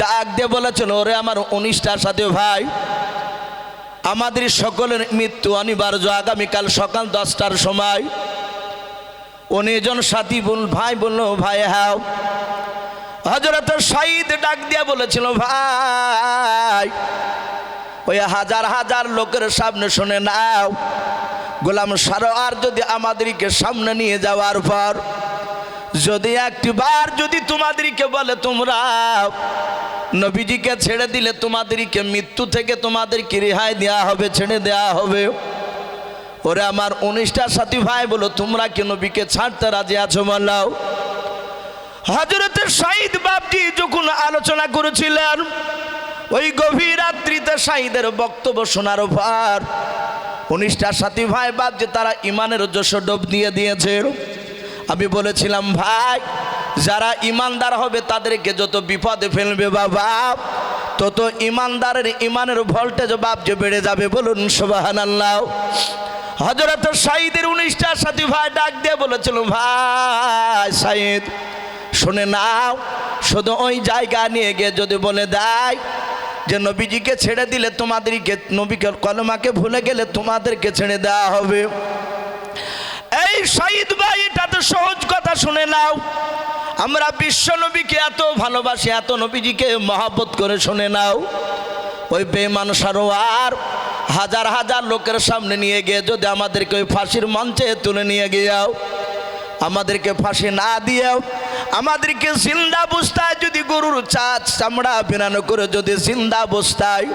ডাক দিয়ে বলেছেন, ওরে আমার উনিশটার সাথে ভাই, আমাদের সকলের মৃত্যু অনিবার্য আগামীকাল সকাল দশটার সময়। উনিজন সাথী বল ভাই বলল, ভাই হ্যাঁ। হজরত শহীদ ডাক দিয়ে বলেছিল, ভাই, ওই হাজার হাজার লোকের সামনে শুনে নাও। গোলাম সারোয়ার যদি আমাদেরকে সামনে নিয়ে যাওয়ার পর যদি একটি বার যদি তোমাদেরকে বলে তোমরা, নবীজিকে ছেড়ে দিলে তোমাদেরকে মৃত্যু থেকে তোমাদেরকে রেহাই দেওয়া হবে, ছেড়ে দেওয়া হবে। ওরে আমার উনিশটা সাথী ভাই বলো, তোমরা কি নবীকে ছাড়তে রাজি আছো বলাও হজরতের শহীদ বাপজি যখন আলোচনা করেছিলেন, ওই গভীর রাত্রিতে শাহিদের বক্তব্য শোনার পর উনিশটা সাথী ভাই বাপ যে তারা ইমানের যশ ডোব দিয়ে দিয়েছে। আমি বলেছিলাম, ভাই, যারা ইমানদার হবে তাদেরকে যত বিপদে ফেলবে বাবা, তত ইমানদারের ইমানের ভোল্টেজ যে বেড়ে যাবে। বলুন সোবাহান আল্লাহ হজরত সাইদের উনিশটা সাথী ভাই ডাক দিয়ে বলেছিল, ভাই সাইদ শুনে নাও, শুধু ওই জায়গা নিয়ে গিয়ে যদি বলে দেয় যে নবীজিকে ছেড়ে দিলে তোমাদেরকে, নবীকে কলমাকে ভুলে গেলে তোমাদেরকে ছেড়ে দেওয়া হবে। এই শহীদ ভাই, এটা তো সহজ কথা, শুনে নাও। আমরা বিশ্ব নবীকে এত ভালোবাসি, এত নবীজিকে মহাব্বত করে শুনে নাও। ওই বেমান সারোয়ার হাজার হাজার লোকের সামনে নিয়ে গিয়ে যদি আমাদেরকে ওই ফাঁসির মঞ্চে তুলে নিয়ে গিয়েও, আমাদেরকে ফাঁসি না দিয়েও, আমাদেরকে জিন্দা অবস্থায় যদি গরুর চাচ চামড়া বিনানো করে যদি জিন্দা অবস্থায়,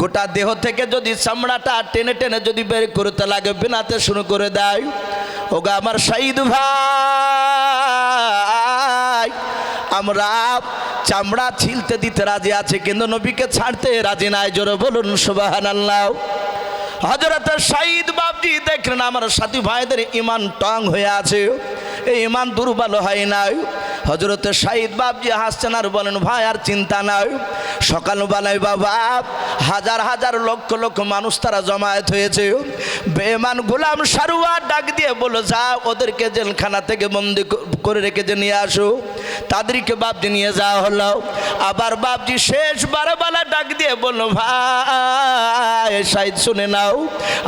গোটা দেহ থেকে যদি চামড়াটা টেনে টেনে যদি বের করতে লাগে, বিনাতে শুরু করে দেয় ওগা আমার শহীদ ভাই, আমরা চামড়া ছিলতে দিতে রাজি আছে, কিন্তু নবীকে ছাড়তে রাজি নাই। জোরে বলুন সুবাহান আল্লাহ হজরত শাহিদ বাবজি, দেখলেন আমার সাথী ভাইদের ইমান টং হয়ে আছে। এই ইমান দুর্বল হয় নাই। হজরত শাহিদ বাবজি হাসছেন আর বলেন, ভাই, আর চিন্তা নাই। সকালবেলায় বাবা, হাজার হাজার লক্ষ লক্ষ মানুষ তারা জমায়েত হয়েছে। বেমান গোলাম সারুয়ার ডাক দিয়ে বলো, যা, ওদেরকে জেলখানা থেকে বন্দি করে রেখে যে নিয়ে আসো। তাদেরকে বাবজি নিয়ে যাওয়া হলো। আবার বাবজি শেষ বারবেলা ডাক দিয়ে বলল, ভাই সাইদ শুনে নাও।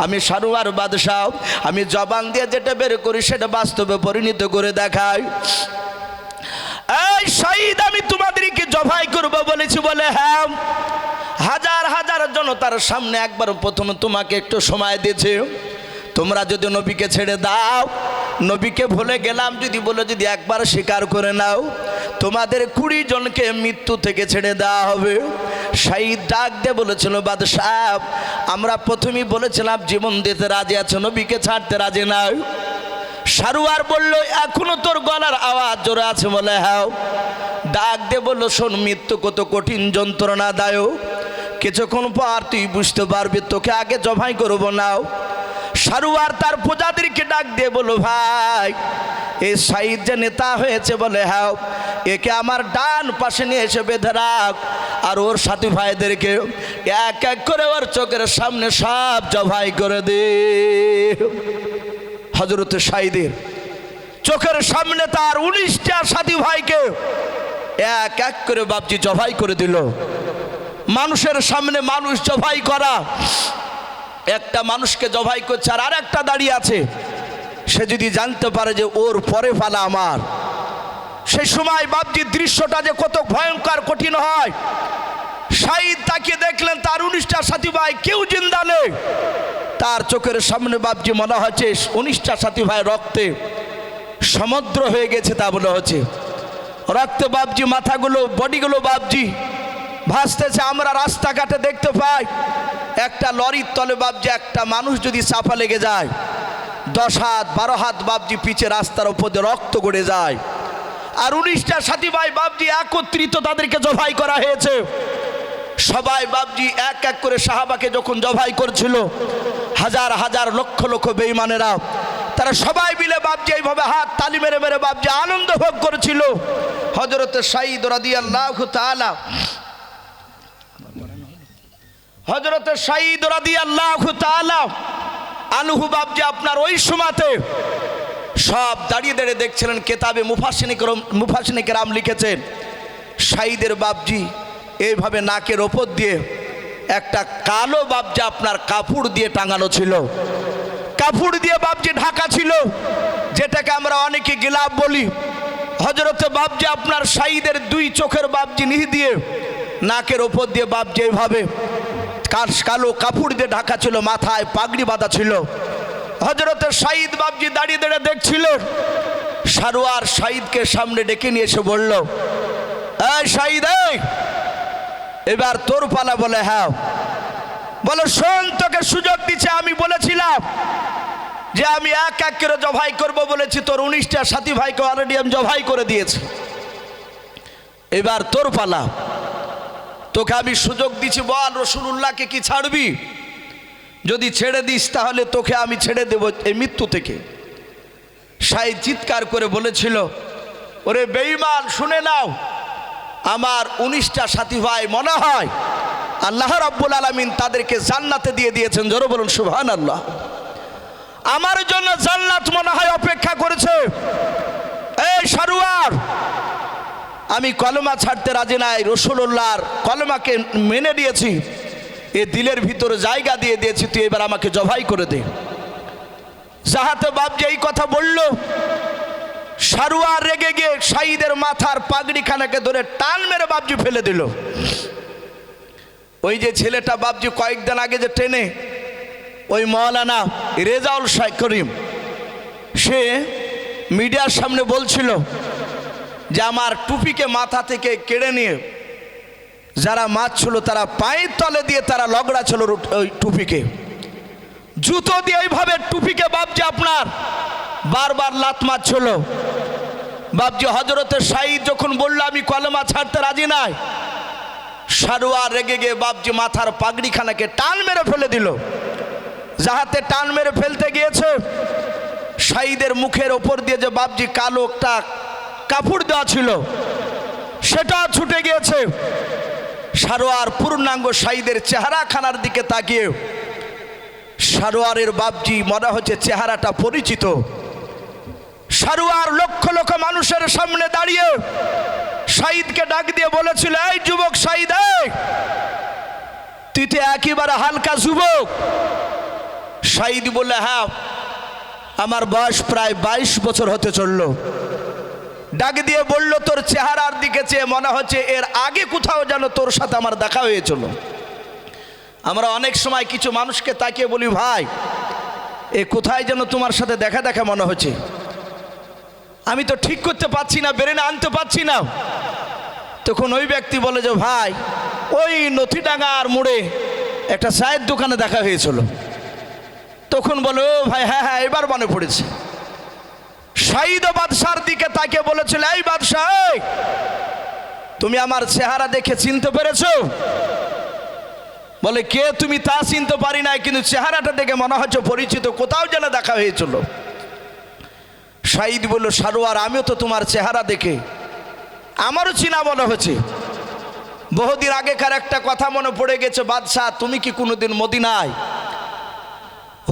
আমি সারুয়ার বাদশাহ। আমি জবান দিয়ে যেটা বের করি, সেটা বাস্তবে পরিণত করে দেখায়। এই শহীদ, আমি তোমাদেরকে জবাই করব বলেছি, বলে হ্যাঁ। হাজার হাজার জনতার সামনে একবার প্রথমে তোমাকে একটু সময় দিয়েছে। তোমরা যদি নবীকে ছেড়ে দাও, নবীকে ভুলে গেলাম, যদি বলে, যদি একবার স্বীকার করে নাও, তোমাদের কুড়ি জনকে মৃত্যু থেকে ছেড়ে দেওয়া হবে। শাহিদ ডাক দিয়ে বলেছিল, বাদশাহ, আমরা প্রথমেই বলেছিলাম, জীবন দিতে রাজি আছে, নবীকে ছাড়তে রাজি নাই সারুয়ার বলল, এখনও তোর গলার আওয়াজ জোরে আছে বলে হ্যাঁ। ডাক দিয়ে বলল, শোন, মৃত্যু কত কঠিন যন্ত্রণা দায় কিছুক্ষণ পর তুই বুঝতে পারবি, তোকে আগে জবাই করব নাও। সারুয়ার তার প্রজাদেরকে ডাক দিয়ে বলো ভাই এই সাইদ যে নেতা হয়েছে বলে হ্যাঁ একে আমার ডান পাশে নিয়ে এসে বেঁধে রাখ। আর ওর সাথী ভাইদেরকে এক এক করে ওর চোখের সামনে সব জবাই করে দে। হজরত সাইদের চোখের সামনে তার উনিশটা সাথী ভাইকে এক এক করে বাপজি জবাই করে দিল। মানুষের সামনে মানুষ জবাই করা। একটা মানুষকে জবাই করছে আর একটা দাঁড়িয়ে আছে। সে যদি জানতে পারে যে ওর পরে ফালা আমার। সেই সময় বাপজি দৃশ্যটা যে কত ভয়ঙ্কর, কঠিন হয়। শাহিদ তাকে দেখলেন তার উনিশটা সাথী ভাই কেউ জিন্দা নেই। তার চোখের সামনে বাপজি মনে হচ্ছে, উনিশটা সাথী ভাই রক্তে সমুদ্র হয়ে গেছে তা মনে হচ্ছে। রক্তে বাপজি, মাথাগুলো, বডিগুলো বাপজি ভাসতেছে, আমরা রাস্তাঘাটে দেখতে পাই, একটা লরির তলে বাপজি, একটা মানুষ যদি চাপা লেগে যায়, দশ হাত, বারো হাত বাপজি পিছে রাস্তার উপর রক্ত গড়ে যায়। আর উনিশটা সাথী ভাই বাপজি একত্রিত তাদেরকে জবাই করা হয়েছে। সবাই বাপজি এক এক করে সাহাবাকে যখন জবাই করছিল হাজার হাজার লক্ষ লক্ষ বেইমানেরা তারা সবাই মিলে বাপজি এইভাবে হাত তালি মেরে মেরে বাপজি আনন্দ ভোগ করেছিল। হজরত সাইদ রাদি আল্লাহ তালা হজরত সাইদ রাদি আল্লাহ তালা আলহু বাপজি আপনার ওই সময়তে সব দাঁড়িয়ে দাঁড়িয়ে দেখছিলেন, কেতাবে মুফাসিনিক মুফাসিনিক রাম লিখেছেন সাইদের বাপজি এইভাবে নাকের ওপর দিয়ে একটা কালো বাবজা আপনার কাপড় দিয়ে টাঙানো ছিল। কাপড় দিয়ে বাবজি ঢাকা ছিল, যেটাকে আমরা অনেকে গিলাপ বলি। হজরতে বাবজি আপনার সাইদের দুই চোখের বাবজি নিহ দিয়ে, নাকের ওপর দিয়ে বাবজি এইভাবে কালো কাপড় দিয়ে ঢাকা ছিল, মাথায় পাগড়ি বাঁধা ছিল। হজরতের সাইদ বাবজি দাঁড়িয়ে দাঁড়িয়ে দেখছিল, সারোয়ার সাইদকে সামনে ডেকে নিয়ে এসে বলল, এই সাইদ এই! এবার তোর পালা বলে হ্যাঁ। বলো, শোন, তোকে সুযোগ দিচ্ছে আমি বলেছিলাম যে আমি এক এক করে জবাই করব বলেছি, তোর উনিশটা সাথী ভাইকে অলরেডি আমি জবাই করে দিয়েছি। এবার তোর পালা। তোকে আমি সুযোগ দিচ্ছি বল রসুল্লাহকে কি ছাড়বি? যদি ছেড়ে দিস, তাহলে তোকে আমি ছেড়ে দেব এই মৃত্যু থেকে। সাই চিৎকার করে বলেছিল, ওরে বেঈমান, শুনে নাও। আমার উনিশটা সাথী ভাই মনে হয় আল্লাহ রাব্বুল আলমিন তাদেরকে জান্নাতে দিয়ে দিয়েছেন। জোরে বলুন সুবহান আল্লাহ আমার জন্য জান্নাত মনে হয় অপেক্ষা করেছে। এই সারুয়ার, আমি কলমা ছাড়তে রাজি নাই রসুল্লাহর কলমাকে মেনে নিয়েছি। এ দিলের ভিতরে জায়গা দিয়ে দিয়েছি, তুই এবার আমাকে জবাই করে দে। যাহাতে বাপ যে এই কথা বলল সারুয়ার রেগে গিয়ে সাইদের মাথার পাগড়িখানাকে ধরে টান মেরে বাবজি ফেলে দিল। ওই যে ছেলেটা বাবজি কয়েকদিন আগে যে ট্রেনে ওই মৌলানা রেজাউল শাহ করিম, সে মিডিয়ার সামনে বলছিল যে আমার টুপিকে মাথা থেকে কেড়ে নিয়ে যারা মাছ ছিল তারা পায়ের তলে দিয়ে তারা লগড়া ছিল ওই টুপিকে। জুতো দিয়ে এইভাবে টুপিকে বাবজি আপনার বারবার লাত মারছিল। বাবজি হজরতের সাইদ যখন বলল, আমি কলমা ছাড়তে রাজি নাই। সারুয়া রেগে গিয়ে বাবজি মাথার পাগড়িখানাকে টান মেরে ফেলে দিল। যাহাতে টান মেরে ফেলতে গিয়েছে সাইদের মুখের ওপর দিয়ে যে বাবজি কালো একটা কাপড় দেওয়া ছিল, সেটা ছুটে গিয়েছে। সারোয়ার পূর্ণাঙ্গ সাইদের চেহারা খানার দিকে তাকিয়ে, সারোয়ারের বাবজি মনে হচ্ছে চেহারাটা পরিচিত। সারোয়ার লক্ষ লক্ষ মানুষের সামনে দাঁড়িয়ে সাইদকে ডাক দিয়ে বলেছিল, এই যুবক সাইদ তুই তো একেবারে হালকা যুবক। সাইদ বললে হ্যাঁ আমার বয়স প্রায় বাইশ বছর হতে চলল। ডাক দিয়ে বলল, তোর চেহারার দিকে চেয়ে মনে হচ্ছে এর আগে কোথাও যেন তোর সাথে আমার দেখা হয়েছিল। আমরা অনেক সময় কিছু মানুষকে তাকিয়ে বলি, ভাই, এ কোথায় যেন তোমার সাথে দেখা দেখা মনে হচ্ছে? আমি তো ঠিক করতে পারছি না বেরেনে আনতে পারছি না। তখন ওই ব্যক্তি বলে যে, ভাই, ওই নথিডাঙ্গার মোড়ে একটা চায়ের দোকানে দেখা হয়েছিল। তখন বলে, ও ভাই হ্যাঁ হ্যাঁ এবার মনে পড়েছে। শাহিদ বাদশার দিকে তাকে বলেছিল, এই বাদশাহ তুমি আমার চেহারা দেখে চিনতে পেরেছ? বলে, কে তুমি তা চিনতে পারি নাই, কিন্তু চেহারাটা দেখে মনে হচ্ছে পরিচিত, কোথাও যেন দেখা হয়েছিল। শাহিদ বলল, সারোয়ার, আমিও তো তোমার চেহারা দেখে। আমারও চিনা মনে হচ্ছে। বহুদিন আগেকার একটা কথা মনে পড়ে গেছে, বাদশাহ, তুমি কি কোনোদিন মদিনায়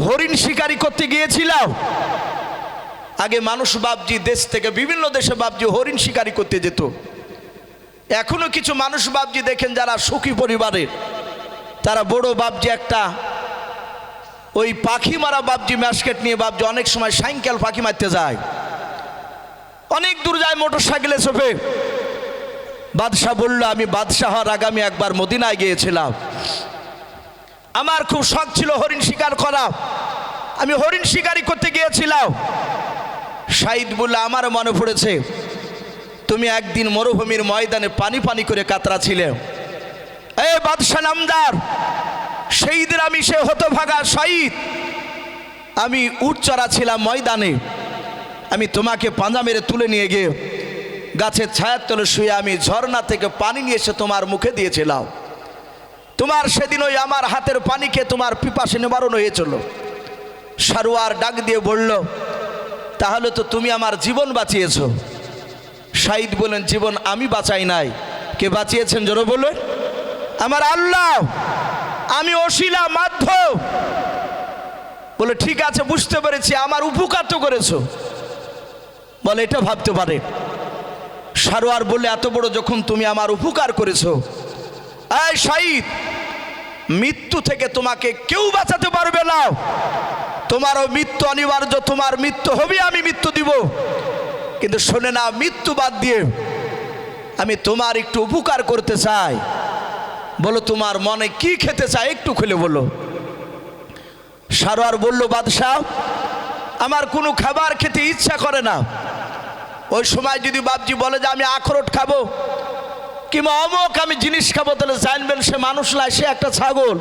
হরিণ শিকারি করতে গিয়েছিলাম আগে মানুষ বাবজি দেশ থেকে, বিভিন্ন দেশে বাবজি হরিণ শিকারি করতে যেত। এখনও কিছু মানুষ বাবজি দেখেন যারা সুখী পরিবারের। তারা বড় বাবজি একটা ওই পাখি মারা বাবজি ম্যাসকেট নিয়ে বাবজি অনেক সময় সাইকেল পাখি মারতে যায়। অনেক দূর যায় মোটর সাইকেলে চোপে বাদশাহ বলল, আমি বাদশাহ হওয়ার আগামী একবার মদিনায় গিয়েছিলাম। আমার খুব শখ ছিল হরিণ শিকার করা। আমি হরিণ শিকারি করতে গিয়েছিলাম। সাইদ বললে, আমার মনে পড়েছে, তুমি একদিন মরুভূমির ময়দানে পানি পানি করে কাতরা ছিলে এ বাদশাহ নামদার সেই দিন আমি সে হতভাগা শহীদ। আমি উচ্চরা ছিলাম ময়দানে। আমি তোমাকে পাঁজা মেরে তুলে নিয়ে গিয়ে গাছের ছায়ার তলে শুয়ে আমি ঝর্ণা থেকে পানি নিয়ে এসে তোমার মুখে দিয়েছিলাম। তোমার সেদিন ওই আমার হাতের পানি খেয়ে তোমার পিপাসে নিবারণ হয়েছিল। সারোয়ার ডাক দিয়ে বলল, তাহলে তো তুমি আমার জীবন বাঁচিয়েছ। শাহিদ বলেন জীবন আমি বাঁচাই নাই। কে বাঁচিয়েছেন জোরে বলুন? আমার আল্লাহ। আমি অশিলা মাধ্য বলে, ঠিক আছে, বুঝতে পেরেছি, আমার উপকার তো করেছ। বলে, এটা ভাবতে পারে। সারোয়ার বলে এত বড় যখন তুমি আমার উপকার করেছ, এই শহীদ, মৃত্যু থেকে তোমাকে কেউ বাঁচাতে পারবে না। তোমারও মৃত্যু অনিবার্য, তোমার মৃত্যু হবে আমি মৃত্যু দিব। কিন্তু শোনে না, মৃত্যু বাদ দিয়ে আমি তোমার একটু উপকার করতে চাই। বলো, তোমার মনে কি খেতে চায় একটু খুলে বলো। সারোয়ার বলল, বাদশাহ, আমার কোনো খাবার খেতে ইচ্ছা করে না। ওই সময় যদি বাপজি বলে যে, আমি আখরোট খাব, কিংবা অমুক আমি জিনিস খাব, তাহলে জানবেন সে মানুষ নয়, সে একটা ছাগল।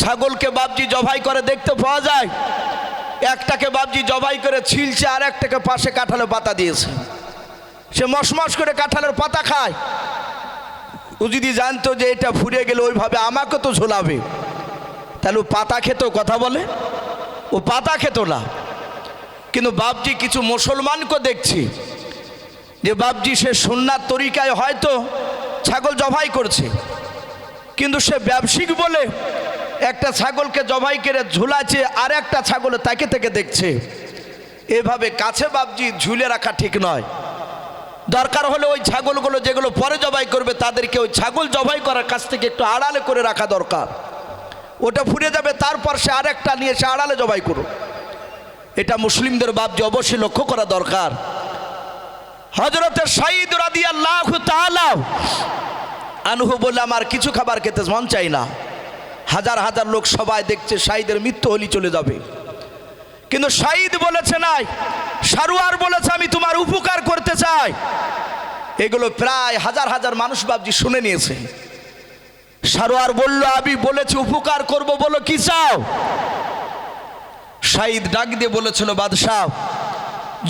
ছাগলকে বাপজি জবাই করে, দেখতে পাওয়া যায়, একটাকে বাপজি জবাই করে ছিলছে আর একটাকে পাশে কাঁঠালের পাতা দিয়েছে। সে মশমস করে কাঁঠালের পাতা খায় ও যদি জানতো যে এটা ফুরিয়ে গেলে ওইভাবে আমাকে তো ঝোলাবে। তাহলে ও পাতা খেত, কথা বলে? ও পাতা খেত না। কিন্তু বাপজি কিছু মুসলমানকে দেখছি, যে বাপজি সে সন্ন্যার তরিকায় হয়তো ছাগল জবাই করছে। কিন্তু সে ব্যবসায়িক বলে একটা ছাগলকে জবাই করে ঝুলাচ্ছে, আর একটা ছাগলে তাকে থেকে দেখছে। এভাবে কাছে বাপজি ঝুলে রাখা ঠিক নয়। দরকার হলে ওই ছাগলগুলো যেগুলো পরে জবাই করবে, তাদেরকে ওই ছাগল জবাই করার কাছ থেকে একটু আড়ালে করে রাখা দরকার। ওটা ফুরে যাবে, তারপর সে আরেকটা নিয়ে সে আড়ালে জবাই করুক। এটা মুসলিমদের বাপজি অবশ্যই লক্ষ্য করা দরকার। হজরতের সাইদ রাদি আল্লাহ আনহু বলে আমার কিছু খাবার খেতে মন চাই না। হাজার হাজার লোক সবাই দেখছে সাইদের মৃত্যু হলি চলে যাবে। কিন্তু সাইদ বলেছে, নাই সারুয়ার বলেছে, আমি তোমার উপকার করতে চাই। এগুলো প্রায় হাজার হাজার মানুষ বাবজি শুনে নিয়েছে। সারোয়ার বলল, আমি বলেছি উপকার করব বলো কি চাও? সাইদ ডাক দিয়ে বলেছিল, বাদশাহ,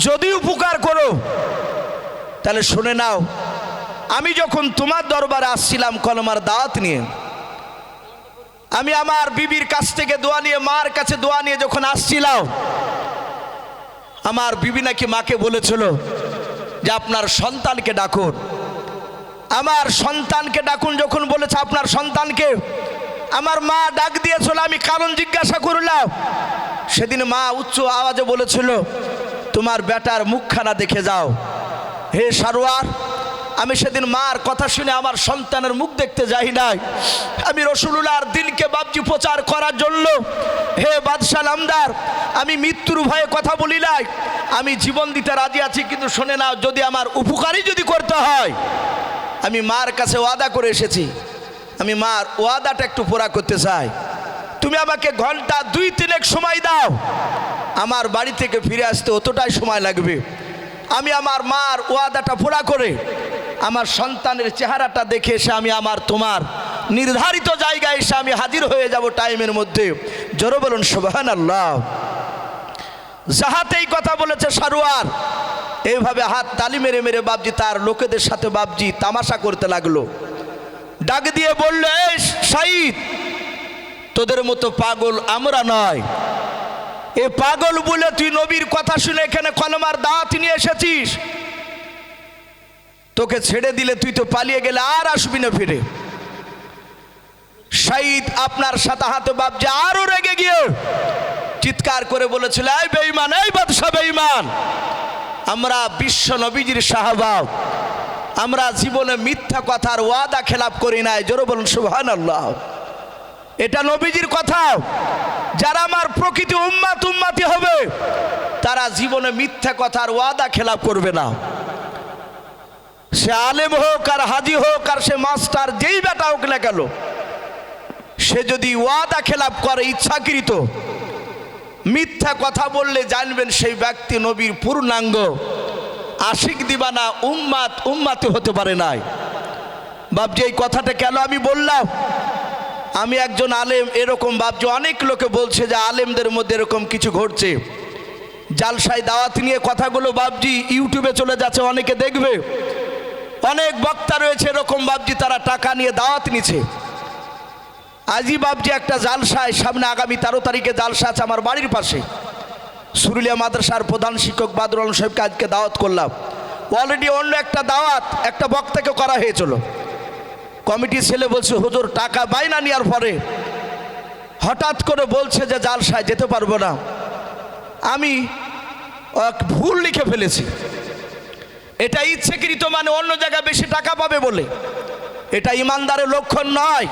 যদি উপকার করো, তাহলে শুনে নাও, আমি যখন তোমার দরবারে আসছিলাম কলমার দাওয়াত নিয়ে, আমি আমার বিবির কাছ থেকে দোয়া নিয়ে, মার কাছে দোয়া নিয়ে যখন আসছিলাম আমার বিবি নাকি মাকে বলেছিল যে আপনার সন্তানকে ডাকুন। আমার সন্তানকে ডাকুন যখন বলেছে আপনার সন্তানকে, আমার মা ডাক দিয়েছিল, আমি কারণ জিজ্ঞাসা করলাম। সেদিন মা উচ্চ আওয়াজে বলেছিল, তোমার বেটার মুখখানা দেখে যাও। হে সারোয়ার, আমি সেদিন মার কথা শুনে আমার সন্তানের মুখ দেখতে যাই নাই। আমি রসুলুল্লাহর দিনকে বাবজি প্রচার করার জন্য হে বাদশাহ আমদার আমি মৃত্যুর ভয়ে কথা বলি নাই। আমি জীবন দিতে রাজি আছি, কিন্তু শোনে না, যদি আমার উপকারই যদি করতে হয়, আমি মার কাছে ওয়াদা করে এসেছি। আমি মার ওয়াদাটা একটু পুরা করতে চাই। তুমি আমাকে ঘণ্টা দুই তিনেক সময় দাও। আমার বাড়ি থেকে ফিরে আসতে অতটাই সময় লাগবে। আমি আমার মার ওয়াদাটা পুরা করে, আমার সন্তানের চেহারাটা দেখে এসে আমি আমার তোমার নির্ধারিত জায়গায় এসে আমি হাজির হয়ে যাব টাইমের মধ্যে। জোরে বলুন সুবাহান আল্লাহ যাহাতেই কথা বলেছে সারোয়ার, এইভাবে হাত তালি মেরে মেরে বাবজি তার লোকেদের সাথে বাবজি তামাশা করতে লাগল। ডাক দিয়ে বলল সাইদ তোদের মতো পাগল আমরা নয়। এ পাগল বলে তুই নবীর কথা শুনে এখানে কলমার দাঁত নিয়ে এসেছিস। তোকে ছেড়ে দিলে তুই তো পালিয়ে গেলে আর আসবি না ফিরে। সাইদ আপনার সাথে হাতে বাবজে আরও রেগে গিয়ে চিৎকার করে বলেছিল, এই বেঈমান, এই বাদশা বেঈমান, আমরা বিশ্ব নবীজির সাহাবাব আমরা জীবনে মিথ্যা কথার ওয়াদা খেলাপ করি নাই। জোরে বলুন সুবহান আল্লাহ এটা নবীজির কথা। যারা আমার প্রকৃতি উম্মাত উম্মাতি হবে, তারা জীবনে মিথ্যা কথার ওয়াদা খেলাপ করবে না। সে আলেম হোক আর হাজি হোক আর সে মাস্টার, যেই বেটা হোক না গেল সে যদি ওয়াদা খেলাপ করে, ইচ্ছাকৃত, মিথ্যা কথা বললে জানবেন সেই ব্যক্তি নবীর পূর্ণাঙ্গ। আশিক দিবানা উম্মাত, উম্মাতে হতে পারে নাই। বাবজি এই কথাটা কেন আমি বললাম? আমি একজন আলেম, এরকম বাবজি অনেক লোকে বলছে যে আলেমদের মধ্যে এরকম কিছু ঘটছে। জালসাই দাওয়াত নিয়ে কথাগুলো বাবজি ইউটিউবে চলে যাচ্ছে, অনেকে দেখবে। অনেক বক্তা রয়েছে, এরকম বাবজি তারা টাকা নিয়ে দাওয়াত নিচ্ছে। আজই বাবজি একটা জালসায়, সামনে আগামী তেরো তারিখে জালসা আছে আমার বাড়ির পাশে। সুরুলিয়া মাদ্রাসার প্রধান শিক্ষক বাদুর আলম সাহেবকে আজকে দাওয়াত করলাম। অলরেডি অন্য একটা দাওয়াত একটা বক্তাকে করা হয়েছিল। কমিটির ছেলে বলছে, হুজুর, টাকা বাইনা নেওয়ার পরে হঠাৎ করে বলছে যে জালসায় যেতে পারব না। আমি এক ভুল লিখে ফেলেছি। এটা ইচ্ছেকৃত মানে অন্য জায়গায় বেশি টাকা পাবে বলে। এটা ইমানদারের লক্ষণ নয়।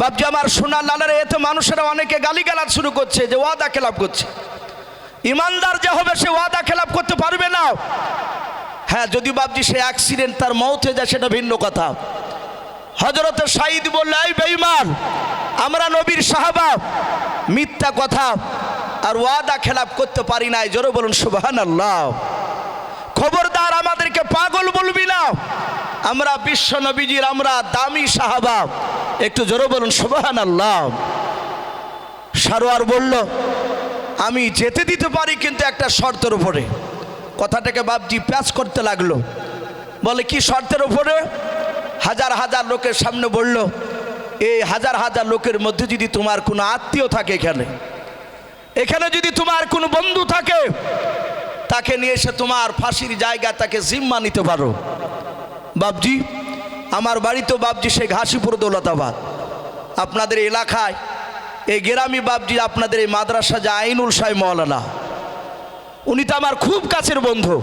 বাপজি আমার সোনার লালের এতে মানুষেরা অনেকে গালিগালাজ শুরু করছে, যে ওয়াদা খেলাপ করছে। ইমানদার যে হবে সে ওয়াদা খেলাপ করতে পারবে না। হ্যাঁ যদি বাপজি সে অ্যাক্সিডেন্ট তার মৌত হয়ে যায়, সেটা ভিন্ন কথা। হজরতে সাইদ বললে, এই বেঈমান, আমরা নবীর সাহাবা, মিথ্যা কথা, আর ওয়াদা খেলাপ করতে পারি নাই। জোরে বলুন সুবাহান আল্লাহ খবরদার আমাদেরকে পাগল বলবি না। আমরা বিশ্ব নবীজির, আমরা দামি সাহাবা। একটু জোরে বলুন সুবাহান আল্লাহ সারোয়ার বলল, আমি যেতে দিতে পারি, কিন্তু একটা শর্তের উপরে। কথাটাকে বাপজি প্যাচ করতে লাগল। বলে, কি শর্তের উপরে? হাজার হাজার লোকের সামনে বলল, এই হাজার হাজার লোকের মধ্যে যদি তোমার কোনো আত্মীয় থাকে এখানে এখানে যদি তোমার কোনো বন্ধু থাকে তাকে নিয়ে এসে তোমার ফাঁসির জায়গা তাকে জিম্মা নিতে পারো। বাবজি আমার বাড়ি তো বাবজি সে ঘাসিপুর দৌলতাবাদ। আপনাদের এলাকায়, এই গ্রামী বাবজি আপনাদের এই মাদ্রাসা যে আইনুল সাহেব মৌলানা উনি তো আমার খুব কাছের বন্ধু।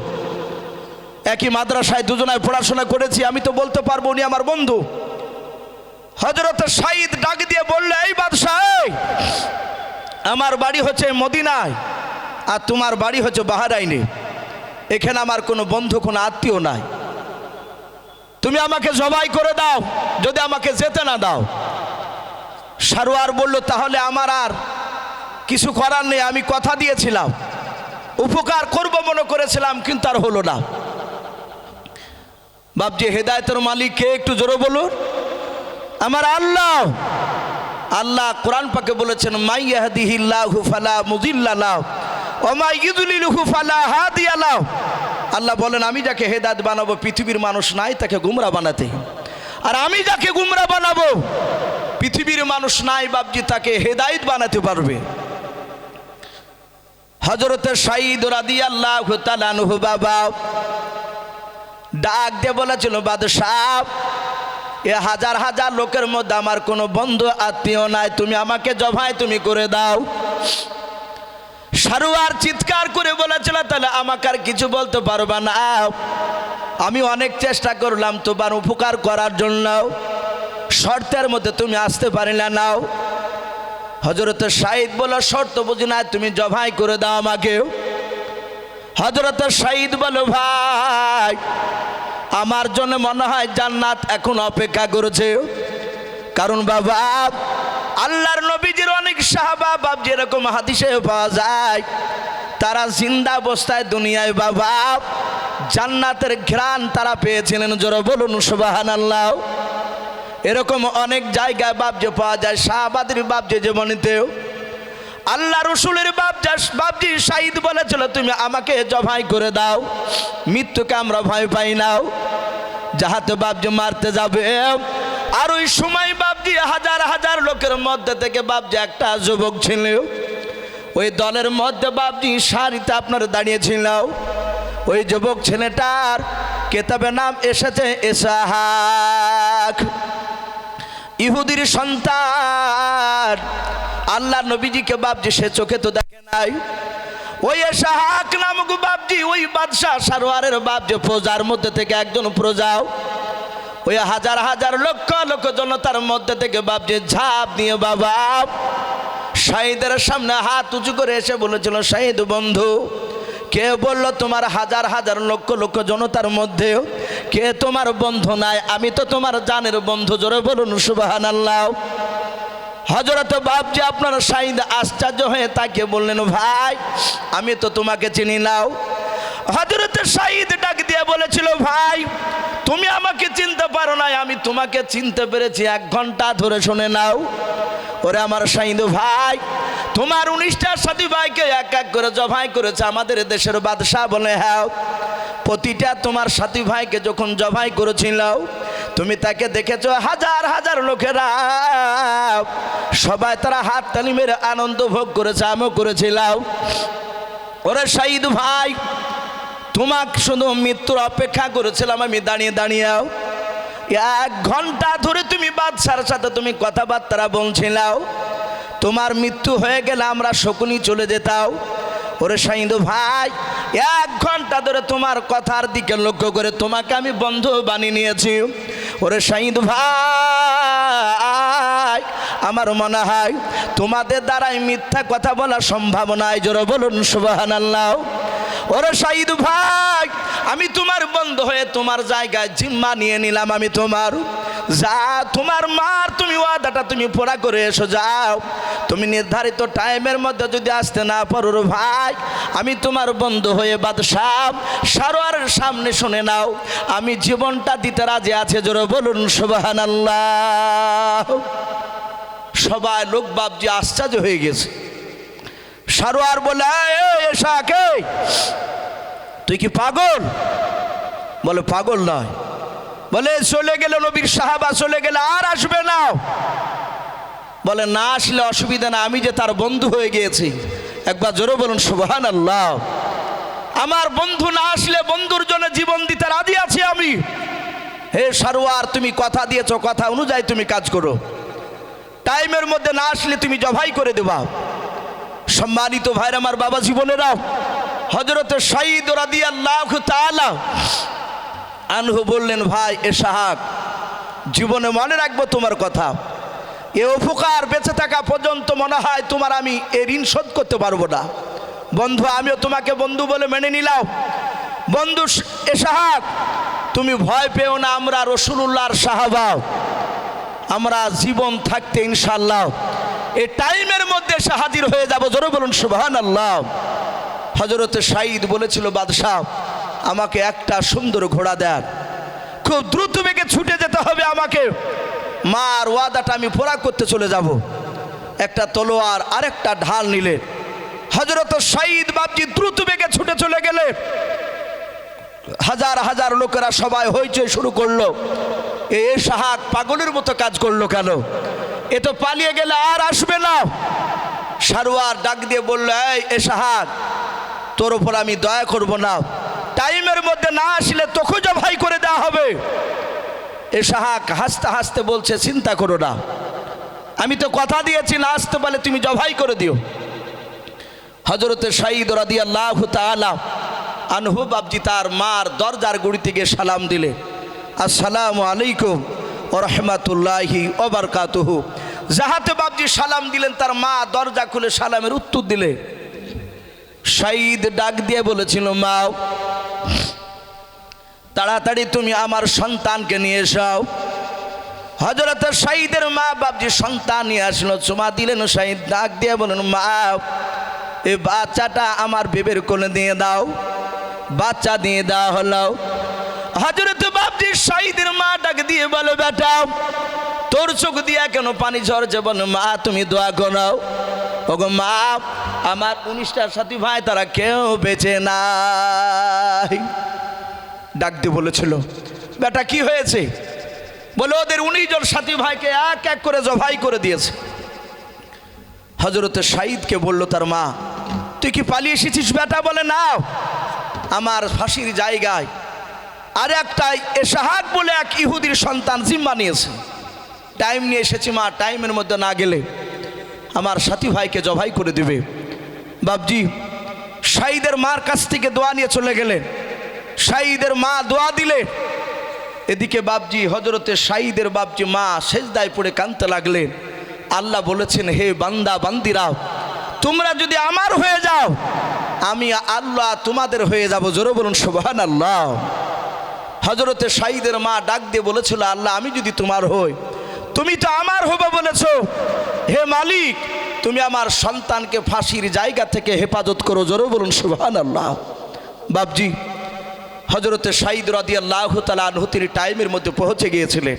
একই মাদ্রাসায় দুজনায় পড়াশোনা করেছি, আমি তো বলতে পারব উনি আমার বন্ধু। হজরত সাইদ ডাক দিয়ে বললে, এই বাদশাহ, আমার বাড়ি হচ্ছে মদিনায়। আর তোমার বাড়ি হচ্ছে বাহারাইনে। এখানে আমার কোনো বন্ধু, কোনো আত্মীয় নাই। তুমি আমাকে জবাই করে দাও, যদি আমাকে যেতে না দাও। সারোয়ার বলল, তাহলে আমার আর কিছু করার নেই, আমি কথা দিয়েছিলাম। উপকার করব মনে করেছিলাম, কিন্তু আর হলো না। বাপজি, হেদায়তের মালিক কে? একটু জোরে বলুন। আমার আল্লাহ। আল্লাহ কোরআন পাকে বলেছেন, মাইয়াহদিহিল্লাহু ফালা মুদিল্লাহ আল্লাহ বলেন, আমি যাকে হেদায়েত বানাবো, পৃথিবীর মানুষ নাই তাকে গুমরা বানাতে। আর আমি যাকে গুমরা বানাবো, পৃথিবীর মানুষ নাই বাপজি, তাকে হেদায়েত বানাতে পারবে। হজরতের সাইদ রাদি আল্লাহ তালানহু বাবা ডাক দিয়ে বলেছিল, বাদশাহ, এ হাজার হাজার লোকের মধ্যে আমার কোনো বন্ধু, আত্মীয় নাই। তুমি আমাকে জভায় তুমি করে দাও। সারুয়ার চিৎকার করে বলেছিল, তাহলে আমাকে আর কিছু বলতে পারবা না। আমি অনেক চেষ্টা করলাম তোমার উপকার করার জন্য। শর্তের মধ্যে তুমি আসতে পারিলে নাও হজরত সাইদ বলো শর্ত বুঝি না তুমি জবাই করে দাও আমাকে। হজরত সাইদ বলো ভাই, আমার জন্য মনে হয় জান্নাত এখন অপেক্ষা করেছে। কারণ বাবা আল্লাহর নবীজির অনেক সাহাবা, বাপ যেরকম হাদিসে পাওয়া যায়, তারা জিন্দা অবস্থায় দুনিয়ায়, বাবা, জান্নাতের ঘ্রাণ তারা পেয়েছিলেন। জোর বলুন সুবাহান আল্লাহ এরকম অনেক জায়গায় বাপজে পাওয়া যায় শাহবাদের বাপজে জীবনীতেও। আল্লাহ রসুলের বাপজা বাপজি সাইদ বলেছিল, তুমি আমাকে জবাই করে দাও, মৃত্যুকে আমরা ভয় পাই নাও যাহাতে বাপজি মারতে যাবে আর ওই সময় বাপজি হাজার হাজার লোকের মধ্যে থেকে বাপজি একটা যুবক ছিল। ওই দলের মধ্যে বাপজি সারিতে আপনার দাঁড়িয়েছিল ওই যুবক ছেলেটার কেতাবের নাম এসেছে এসাহাক। ইহুদির সন্তান। আল্লাহ নবীজিকে বাপজি সে চোখে তো দেখে নাই। ওই শাহাক নামক বাপজি ওই বাদশাহ সারোয়ারের বাপ যে প্রজার মধ্যে থেকে একজন প্রজাও ওই হাজার হাজার লক্ষ লক্ষ জনতার মধ্যে থেকে বাপ যে ঝাঁপ নিয়ে বাবা, শাহিদের সামনে হাত উঁচু করে এসে বলেছিল, শাহিদ বন্ধু, কে বলল তোমার হাজার হাজার লক্ষ লক্ষ জনতার মধ্যে কে তোমার বন্ধু নাই? আমি তো তোমার জানের বন্ধু, জোরে বলুন সুবাহান আল্লাহ হজরত বাপজি আপনার সাইদ আশ্চর্য হয়ে তাকে বললেন, ভাই, আমি তো তোমাকে চিনি নাও হজরত সাইদ ডাক দিয়ে বলেছিল, ভাই, তুমি আমাকে চিনতে পারো না আমি তোমাকে চিনতে পেরেছি, এক ঘণ্টা ধরে শুনে নাও। ওরে আমার সাইদ ভাই, তোমার উনিশটা সাথী ভাইকে এক এক করে জবাই করেছে, আমাদের দেশের বাদশাহ বলে হ্যাঁ প্রতিটা তোমার সাথী ভাইকে যখন জবাই করেছিল, তুমি তাকে দেখেছ, হাজার হাজার লোকেরা সবাই তারা হাত তালি মেরে আনন্দ ভোগ করেছে, আমিও করেছিলাম। ওরে শাহিদ ভাই তোমাকে শুধু মৃত্যুর অপেক্ষা করেছিলাম আমি, দাঁড়িয়ে দাঁড়িয়েও এক ঘণ্টা ধরে তুমি বাদশার সাথে তুমি কথাবার্তা বলছিলাও। তোমার মৃত্যু হয়ে গেলে আমরা শকুনি চলে যেতাও। ওরে সাইন্দু ভাই, এক ঘণ্টা ধরে তোমার কথার দিকে লক্ষ্য করে তোমাকে আমি বন্ধু বানিয়ে নিয়েছি। ওরে শাহিদ ভাই, আমার মনে হয় তোমাদের দ্বারাই মিথ্যা কথা বলা সম্ভাবনায় জোরে বলুন সুবাহান আল্লাহ ওরে শাহিদ ভাই, আমি তোমার বন্ধ হয়ে তোমার জায়গায় জিম্মা নিয়ে নিলাম আমি তোমার। যা তোমার মার, তুমি ওয়াদাটা তুমি পোড়া করে এসো, যাও। তুমি নির্ধারিত টাইমের মধ্যে যদি আসতে না পারো ভাই, আমি তোমার বন্ধু হয়ে বাদশাহ। সারোয়ারের সামনে শুনে নাও, আমি জীবনটা দিতে রাজি আছে, জোরে বলুন সুবাহান আল্লাহ সবাই লোক বাবজি আশ্চর্য হয়ে গেছে। সারোয়ার বলে কে তুই কি পাগল? বলে, পাগল নয়। বলে, চলে গেল নবীর সাহাবা, চলে গেলে আর আসবে না। বলে, না আসলে অসুবিধা না, আমি যে তার বন্ধু হয়ে গিয়েছি। একবার জোরে বলুন সুবহান আল্লাহ আমার বন্ধু না আসলে বন্ধুর জন্য জীবন দিতে রাজি আছি আমি। হে সারোয়ার, তুমি কথা দিয়েছ, কথা অনুযায়ী তুমি কাজ করো। টাইমের মধ্যে না আসলে তুমি জবাই করে দেবা। সম্মানিত ভাইর আমার বাবা জীবনেরাও হজরত শহীদ রাদি আল্লাহ তালা আনহু বললেন, ভাই, এ সাহাক জীবনে মনে রাখব তোমার কথা। এ উপকার বেঁচে থাকা পর্যন্ত মনে হয় তোমার আমি এ ঋণ শোধ করতে পারব না। বন্ধু, আমিও তোমাকে বন্ধু বলে মেনে নিলাম। বন্ধু, এ সাহাক তুমি ভয় পেও না, আমরা রসুল্লাহর সাহাবা। আমরা জীবন থাকতে ইনশাল্লাহ এই টাইমের মধ্যে এসে হাজির হয়ে যাব। জোরে বলুন সুবহান আল্লাহ হজরতে সাঈদ বলেছিল, বাদশাহ, আমাকে একটা সুন্দর ঘোড়া দেন। খুব দ্রুত বেগে ছুটে যেতে হবে আমাকে। মার ওয়াদাটা আমি পোড়া করতে চলে যাব। একটা তলোয়ার, আরেকটা ঢাল নিলে হজরত সাঈদ বাবজি দ্রুত বেগে ছুটে চলে গেলে। হাজার হাজার লোকেরা সবাই হইচই শুরু করল। এ সাহাক পাগলের মতো কাজ করল কেন? এ তো পালিয়ে গেলে আর আসবে না। সারোয়ার ডাক দিয়ে বলল, এই, এ তোর ওপর আমি দয়া করব না। টাইমের মধ্যে না আসলে তোকে জবাই করে দেওয়া হবে। এ সাহাক হাসতে হাসতে বলছে, চিন্তা করো না। আমি তো কথা দিয়েছি, না আসতে পারলে তুমি জবাই করে দিও। হজরতে সাঈদ রাদি আল্লাহ তালা আনহু বাবজি তার মার দরজার গুড়িতে গিয়ে সালাম দিলে, আসসালামু আলাইকুম। রহমাতুল্লাহি ওবরকাতুহু যাহাতে বাবজি সালাম দিলেন, তার মা দরজা খুলে সালামের উত্তর দিলে। সাঈদ ডাক দিয়ে বলেছিল, মা, তাড়াতাড়ি তুমি আমার সন্তানকে নিয়ে এসাও হজরত সাঈদের মা বাবজি সন্তান নিয়ে আসলো, চুমা দিলেন সাঈদ, ডাক দিয়ে বলেন, মা এই বাচ্চাটা আমার বেবের কোলে দিয়ে দাও, বাচ্চা দিয়ে দেওয়া হলো। হজরত বাবজি শাহিদের মা ডাক দিয়ে বলো, বেটা, তোর চোখ দিয়া কেন পানি ঝরছে বলো মা, তুমি দোয়া করো ওগো মা, আমার উনিশটা সাথী ভাই, তারা কেউ বেঁচে নাই। ডাক দিয়ে বলেছিল, বেটা, কি হয়েছে? বলে, ওদের উনিশ জন সাথী ভাইকে এক এক করে জবাই করে দিয়েছে। হজরতে সাঈদকে বলল, তার মা, তুই কি পালিয়ে এসেছিস, বেটা? বলে, না, আমার ফাঁসির জায়গায় আর একটা এসাহাক বলে এক ইহুদির সন্তান জিম্মা নিয়েছে। টাইম নিয়ে এসেছি মা, টাইমের মধ্যে না গেলে আমার সাথী ভাইকে জবাই করে দিবে। বাবজি সাঈদের মার কাছ থেকে দোয়া নিয়ে চলে গেলেন সাঈদের মা দোয়া দিলে, এদিকে বাবজি হজরতে সাঈদের বাবজি মা সেজদায় পড়ে কানতে লাগলেন আল্লাহ বলেছেন, হে বান্দা, বান্দিরা, তোমরা যদি আমার হয়ে যাও, আমি আল্লাহ তোমাদের হয়ে যাব। জোরে বলুন সোহান আল্লাহ হজরতে সাঈদের মা ডাক দিয়ে বলেছিল, আল্লাহ, আমি যদি তোমার হই, তুমি তো আমার হবে বলেছ। হে মালিক, তুমি আমার সন্তানকে ফাঁসির জায়গা থেকে হেফাজত করো, জোরে বলুন সুবহান আল্লাহ বাবজি হজরতে সাঈদ রাদি আল্লাহ আনহুতির টাইমের মধ্যে পৌঁছে গিয়েছিলেন।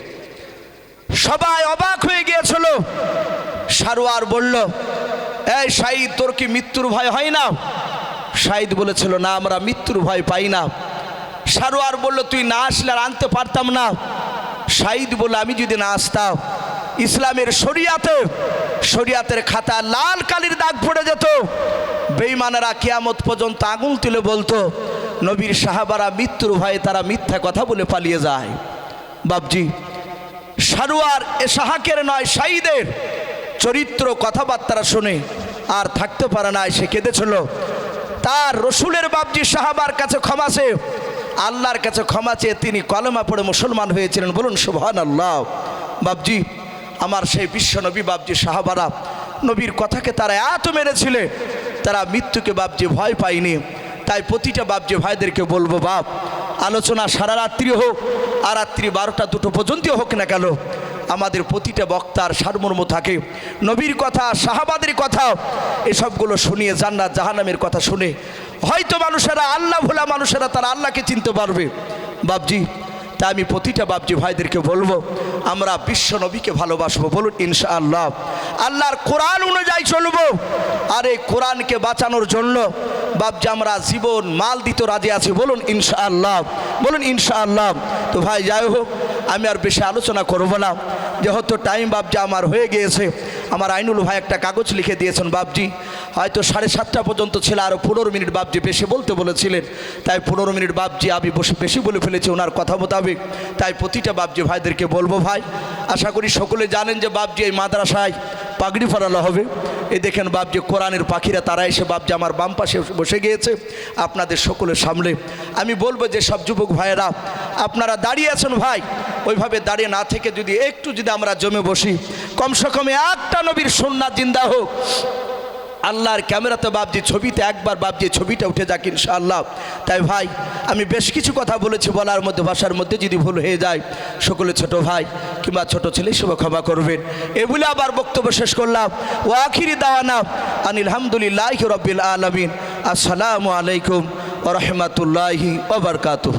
সবাই অবাক হয়ে গিয়েছিল। সারোয়ার বলল, এই সাঈদ, তোর কি মৃত্যুর ভয় হয় না? সাঈদ বলেছিল, না, আমরা মৃত্যুর ভয় পাই না। সারোয়ার বলল, তুই না আসলে আর আনতে পারতাম না। সাঈদ বলল, আমি যদি না আসতাম, ইসলামের শরিয়াতে, শরিয়াতের খাতা লাল কালির দাগ পড়ে যেত। বেইমানেরা কিয়ামত পর্যন্ত আগুন তুলে বলতো, নবীর সাহাবারা মৃত্যুর ভয়ে তারা মিথ্যা কথা বলে পালিয়ে যায়। বাবজি সারোয়ার এ সাহাকের নয়, সাঈদের চরিত্র কথাবার্তা শুনে আর থাকতে পারে না, সে কেঁদেছিল। তার রসুলের বাবজি সাহাবার কাছে ক্ষমাসে আল্লাহর কাছে ক্ষমা চেয়ে তিনি কলমা পড়ে মুসলমান হয়েছিলেন। বলুন সুবহান আল্লাহ বাবজি আমার সেই বিশ্ব নবী বাবজি সাহাবারা, নবীর কথাকে তারা এত মেরেছিলেন তারা মৃত্যুকে বাবজি ভয় পায়নি। তাই প্রতিটা বাবজি ভাইদেরকে বলব, বাপ, আলোচনা সারা রাত্রি হোক, আর রাত্রি বারোটা দুটো পর্যন্ত হোক না কেন, আমাদের প্রতিটা বক্তার সারমর্ম থাকে। নবীর কথা, সাহাবাদের কথা, এসবগুলো শুনিয়ে জান্নাত জাহানামের কথা শুনে হয়তো মানুষেরা আল্লাহ ভোলা মানুষেরা তারা আল্লাহকে চিনতে পারবে। বাবজি তাই আমি প্রতিটা বাবজি ভাইদেরকে বলব, আমরা বিশ্ব নবীকে ভালোবাসবো, বলুন ইনশা আল্লাহ আল্লাহর কোরআন অনুযায়ী চলবো। আর এই কোরআনকে বাঁচানোর জন্য বাবজি আমরা জীবন মাল দিতে রাজি আছি, বলুন ইনশা আল্লাহ বলুন ইনশা আল্লাহ তো ভাই, যাই হোক, আমি আর বেশি আলোচনা করব না। যেহেতু টাইম বাবজি আমার হয়ে গিয়েছে, আমার আইনুল ভাই একটা কাগজ লিখে দিয়েছেন বাবজি হয়তো সাড়ে সাতটা পর্যন্ত ছিল আরও পনেরো মিনিট বাবজি বেশি বলতে বলেছিলেন। তাই পনেরো মিনিট বাবজি আমি বসে বেশি বলে ফেলেছি, ওনার কথা মোতাবেক। তাই প্রতিটা বাবজি ভাইদেরকে বলব ভাই, আশা করি সকলে জানেন যে বাবজি এই মাদ্রাসায় পাগড়ি ফরানো হবে। এই দেখেন বাবজি কোরআনের পাখিরা, তারা এসে বাবজি আমার বাম পাশে বসে গিয়েছে, আপনাদের সকলের সামনে। আমি বলব যে সব যুবক ভাইয়েরা, আপনারা দাঁড়িয়ে আছেন ভাই, ওইভাবে দাঁড়িয়ে না থেকে যদি একটু যদি আমরা জমে বসি, কমসে কমে একটা নবীর সন্ন্যাত জিন্দা হোক। আল্লাহর ক্যামেরাতে বাবজি ছবিতে একবার বাবজি ছবিটা উঠে যাক ইনশাআল্লাহ। তাই ভাই, আমি বেশ কিছু কথা বলেছি বলার মধ্যে, ভাষার মধ্যে যদি ভুল হয়ে যায়, সকলে ছোট ভাই কিংবা ছোট ছেলে শুভ ক্ষমা করবেন। এ বলে আবার বক্তব্য শেষ করলাম। ও আখিরি দাওয়ানা আনিল হামদুলিল্লাহ রবিল আলমিন। আসসালামু আলাইকুম ও রহমতুল্লাহি ওবরকাতুহ